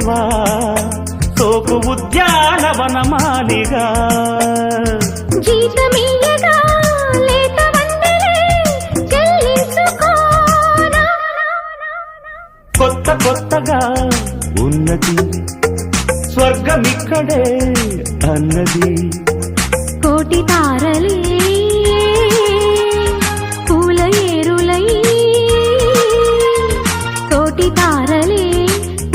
ఉన్నవా సోపు ఉద్యానవనమాలిగా జీతమీయగా కొత్త కొత్తగా ఉన్నది స్వర్గమిక్కడే అన్నది. కోటి తారలే పూల ఏరులై కోటి తార